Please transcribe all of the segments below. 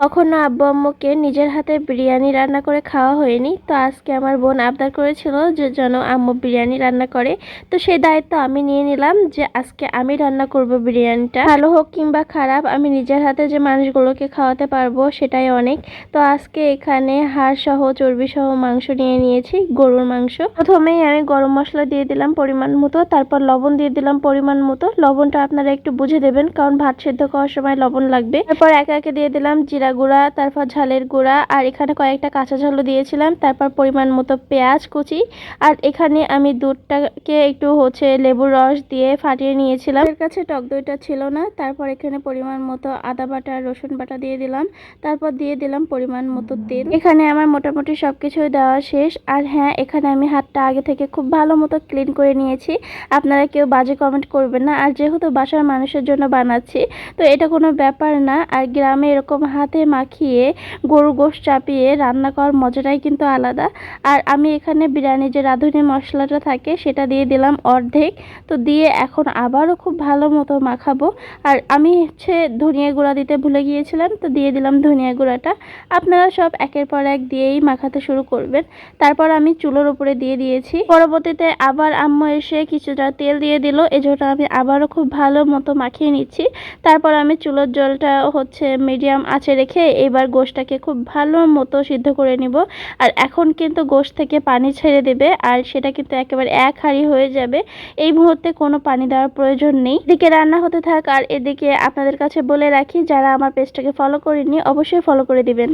কখনো আব্বু আম্মুকে নিজের হাতে বিরিয়ানি রান্না করে খাওয়া হয়নি। তো আজকে আমার বোন আবদার করেছিল যে যেন আম্মু বিরিয়ানি রান্না করে। তো সেই দায়িত্ব আমি নিয়ে নিলাম যে আজকে আমি রান্না করব বিরিয়ানিটা। ভালো হোক কিংবা খারাপ, আমি নিজের হাতে যে মানুষগুলোকে খাওয়াতে পারব সেটাই অনেক। তো আজকে এখানে হাড় সহ চর্বি সহ মাংস নিয়ে নিয়েছি, গরুর মাংস। প্রথমেই আমি গরম মশলা দিয়ে দিলাম পরিমাণ মতো, তারপর লবণ দিয়ে দিলাম পরিমাণ মতো। লবণটা আপনারা একটু বুঝে দেবেন, কারণ ভাত সেদ্ধ করার সময় লবণ লাগবে। তারপর একে একে দিয়ে দিলাম জিরা গুঁড়া, তারপর ঝালের গুঁড়া, আর এখানে কয়েকটা কাঁচা ঝালও দিয়েছিলাম। তারপর পরিমাণ মতো পেঁয়াজ কুচি, আর এখানে আমি দুধটাকে একটু হচ্ছে লেবুর রস দিয়ে ফাটিয়ে নিয়েছিলাম। এর কাছে টক দইটা ছিল না, তারপর এখানে পরিমাণ মতো আদা বাটা, রসুন বাটা দিয়ে দিলাম। তারপর দিয়ে দিলাম পরিমাণ মতো তেল। এখানে আমার মোটামুটি সব কিছুই দেওয়া শেষ। আর হ্যাঁ এখানে আমি হাতটা আগে থেকে খুব ভালো মতো ক্লিন করে নিয়েছি। আপনারা কেউ বাজে কমেন্ট করবেন না। আর যেহেতু বাসার মানুষের জন্য বানাচ্ছি, তো এটা কোনো ব্যাপার না। আর গ্রামে এরকম হাতে মাখিয়ে গরু গোশ চাপিয়ে রান্না করার মজাটাই কিন্তু আলাদা। আর আমি এখানে বিরিয়ানি যে রাঁধুনি মশলাটা থাকে সেটা দিয়ে দিলাম অর্ধেক। তো দিয়ে এখন আবারও খুব ভালো মতো মাখাবো। আর আমি হচ্ছে ধনিয়া গুঁড়া দিতে ভুলে গিয়েছিলাম, তো দিয়ে দিলাম ধনিয়া গুঁড়াটা। আপনারা সব একের পর এক দিয়েই মাখাতে শুরু করবেন। তারপর আমি চুলোর উপরে দিয়ে দিয়েছি। পরবর্তীতে আবার আম্মু এসে কিছুটা তেল দিয়ে দিল এজন্য আমি আবারও খুব ভালো মতো মাখিয়ে নিচ্ছি। তারপর আমি চুলোর জলটা হচ্ছে মিডিয়াম আঁচে রেখে এবার গোশটাকে খুব ভালো মতো সিদ্ধ করে নিব। আর এখন কিন্তু গোশ থেকে পানি ছেড়ে দেবে, আর সেটা কিন্তু একেবারে এক হাঁড়ি হয়ে যাবে। এই মুহূর্তে কোনো পানি দেওয়ার প্রয়োজন নেই। এদিকে রান্না হতে থাক, আর এদিকে আপনাদের কাছে বলে রাখি, যারা আমার পেজটাকে ফলো করেনি অবশ্যই ফলো করে দিবেন।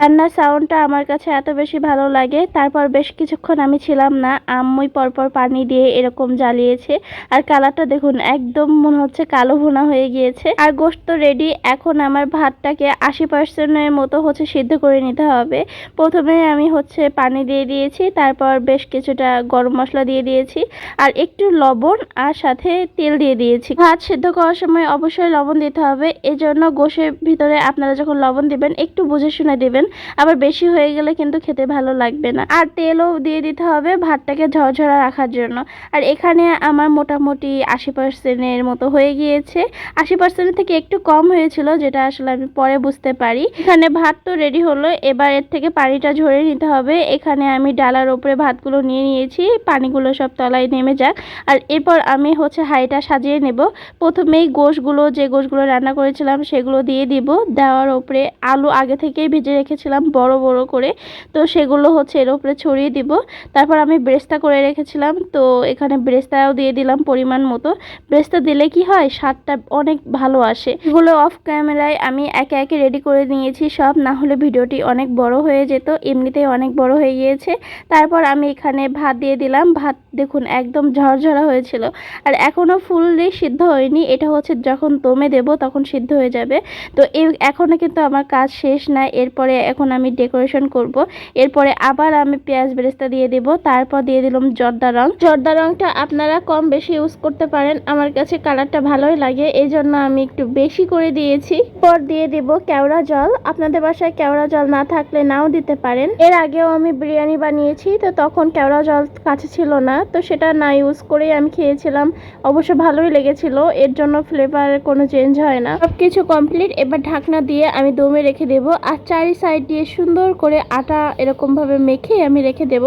রান্নার সাউন্ডটা আমার কাছে এত বেশি ভালো লাগে। তারপর বেশ কিছুক্ষণ আমি ছিলাম না, আম্মুই পরপর পানি দিয়ে এরকম জ্বালিয়েছে। আর কালারটা দেখুন, একদম মনে হচ্ছে কালো ভুনা হয়ে গিয়েছে। আর গোস্ত রেডি এখন আমার ভাতটাকে আশি পার্সেন্টের মতো হচ্ছে সিদ্ধ করে নিতে হবে। প্রথমে আমি হচ্ছে পানি দিয়ে দিয়েছি, তারপর বেশ কিছুটা গরম মশলা দিয়ে দিয়েছি। আর একটু লবণ আর সাথে তেল দিয়ে দিয়েছি। ভাত সিদ্ধ করার সময় অবশ্যই লবণ দিতে হবে। এজন্য গোশের ভিতরে আপনারা যখন লবণ দিবেন, একটু বুঝে শুনে দিবেন। আবার বেশি হয়ে গেলে কিন্তু খেতে ভালো লাগবে না। আর তেলও দিয়ে দিতে হবে ভাতটাকে ঝরঝরা রাখার জন্য। আর এখানে আমার মোটামুটি আশি পার্সেন্টের মতো হয়ে গিয়েছে। আশি পার্সেন্ট থেকে একটু কম হয়েছিল, যেটা আসলে আমি পরে বুঝতে পারি। এখানে ভাত তো রেডি হলো, এবার এর থেকে পানিটা ঝরে নিতে হবে। এখানে আমি ডালার ওপরে ভাতগুলো নিয়ে নিয়েছি, পানিগুলো সব তলায় নেমে যাক। আর এরপর আমি হচ্ছে হাঁড়িটা সাজিয়ে নেব। প্রথমেই গোশগুলো, যে গোশগুলো রান্না করেছিলাম সেগুলো দিয়ে দিব। দেওয়ার ওপরে আলু আগে থেকেই ভেজে রেখেছিলাম বড় বড় করে। তো সেগুলো হচ্ছে এর উপরে ছড়িয়ে দিব। তারপর আমি ব্রেস্তা করে রেখেছিলাম। তো এখানে ব্রেস্তাও দিয়ে দিলাম পরিমাণ মতো। ব্রেস্তা দিলে কি হয়? স্বাদটা অনেক ভালো আসে। এগুলো অফ ক্যামেরায় আমি একে একে রেডি করে নিয়েছি সব। না হলে ভিডিওটি অনেক বড় হয়ে যেত। এমনিতেই অনেক বড় হয়ে গিয়েছে। তারপর আমি এখানে ভাত দিয়ে দিলাম। ভাত দেখুন একদম ঝরঝরা হয়েছিল। আর এখনও ফুললি সিদ্ধ হয়নি। এটা হচ্ছে যখন দমে দেব তখন সিদ্ধ হয়ে যাবে। তো এখনও কিন্তু আমার কাজ শেষ না। এরপরে এখন আমি ডেকোরেশন করব। এরপরে আবার আমি পেঁয়াজ বেরেস্তা দিয়ে দেব। তারপর দিয়ে দিলাম জর্দা রং। জর্দা রংটা আপনারা কম বেশি ইউজ করতে পারেন। আমার কাছে কালারটা ভালোই লাগে। এই জন্য আমি একটু বেশি করে দিয়েছি। পর দিয়ে দেব কেওড়া জল। আপনাদের বাসায় কেওড়া জল না থাকলে নাও দিতে পারেন। এর আগেও আমি বিরিয়ানি বানিয়েছি, তো তখন কেওড়া জল কাছে ছিল না, তো সেটা না ইউজ করেই আমি খেয়েছিলাম। অবশ্য ভালোই লেগেছিল। এর জন্য ফ্লেভার কোনো চেঞ্জ হয় না। সবকিছু কমপ্লিট এবার ঢাকনা দিয়ে আমি দমে রেখে দেব। আর চারি সাইড দিয়ে সুন্দর করে আটা এরকমভাবে মেখে আমি রেখে দেব,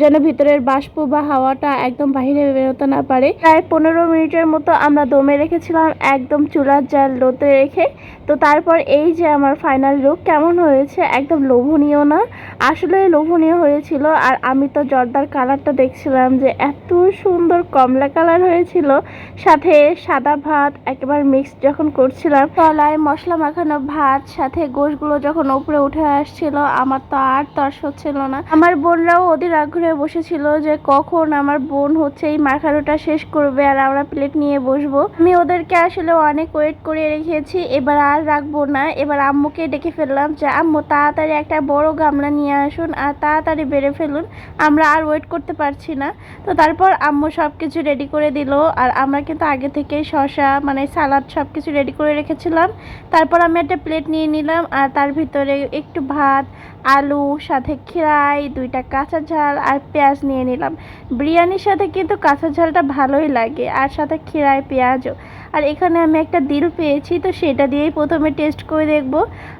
যেন ভিতরের বাষ্প বা হাওয়াটা একদম বাইরে বেরোতে না পারে। প্রায় পনেরো মিনিটের মতো আমরা দমে রেখেছিলাম, একদম চুলার জাল লোতে রেখে। তো তারপর এই যে আমার ফাইনাল লুক কেমন হয়েছে? একদম লোভনীয় না? আসলে লোভনীয় হয়েছিল, আর আমি তো জর্দার কালারটা দেখছিলাম যে এত সুন্দর কমলা কালার হয়েছিল। সাথে সাদা ভাত, একেবারে মিক্স যখন করছিলাম, তলায় মশলা মাখানো ভাত, সাথে গোশগুলো যখন উপরে উঠে আসছিল আমার তো আর তর্স হচ্ছিল না। আমার বোনরাও ওদের আগ্রহে বসেছিল যে কখন আমার বোন হচ্ছে এই মাখানোটা শেষ করবে আর আমরা প্লেট নিয়ে বসবো। আমি ওদেরকে আসলে অনেক ওয়েট করে রেখেছি, এবার আর রাখব না। এবার আম্মুকে ডেকে ফেললাম যে, আম্মু, তাড়াতাড়ি একটা বড় গামলা নিয়ে আসুন আর তাড়াতাড়ি বেড়ে ফেলুন। আমরা আর ওয়েট করতে পারছি না। তো তারপর আম্মু সব কিছু রেডি করে দিল আর আমরা কিন্তু আগে থেকেই শসা মানে সালাদ সব কিছু রেডি করে রেখেছিলাম। তারপর আমি একটা প্লেট নিয়ে নিলাম আর তার ভিতরে একটু ভাত, আলু, সাথে খিরাই, দুইটা কাঁচা ঝাল আর পেঁয়াজ নিয়ে নিলাম। বিরিয়ানির সাথে কিন্তু কাঁচা ঝালটা ভালোই লাগে আর সাথে খিরাই, পেঁয়াজও। আর এখানে আমি একটা দিল পেয়েছি, তো সেটা দিয়েই প্রথমে টেস্ট করে দেখব।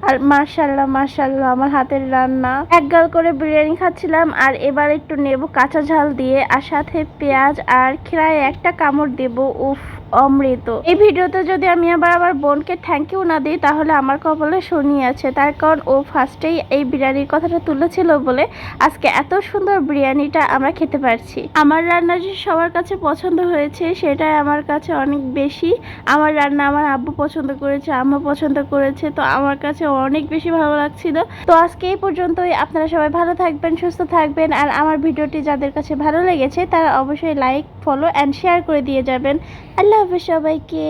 আর মার্শাল্লাহ মার্শাল্লাহ আমার হাতের রান্না। এক গাল করে বিরিয়ানি খাচ্ছিলাম, আর এবার একটু নেব কাঁচা ঝাল দিয়ে, আর সাথে পেঁয়াজ আর খিরায় একটা কামড় দেব, উফ। অমৃত। এই ভিডিওতে যদি আমি আবার আমার বোনকে থ্যাংক ইউ না দিই, তাহলে আমার কপালে শনি আছে। তার কারণ ও ফার্স্টেই এই বিরিয়ানির কথাটা তুলেছিল বলে আজকে এত সুন্দর বিরিয়ানিটা আমরা খেতে পারছি। আমার রান্না যে সবার কাছে পছন্দ হয়েছে, সেটাই আমার কাছে অনেক বেশি। আমার রান্না আমার আব্বু পছন্দ করেছে, আম্মু পছন্দ করেছে, তো আমার কাছে অনেক বেশি ভালো লাগছিল। তো আজকে এই পর্যন্তই। আপনারা সবাই ভালো থাকবেন, সুস্থ থাকবেন। আর আমার ভিডিওটি যাদের কাছে ভালো লেগেছে, তারা অবশ্যই লাইক ফলো অ্যান্ড শেয়ার করে দিয়ে যাবেন। আল্লাহ হাফেজ সবাইকে।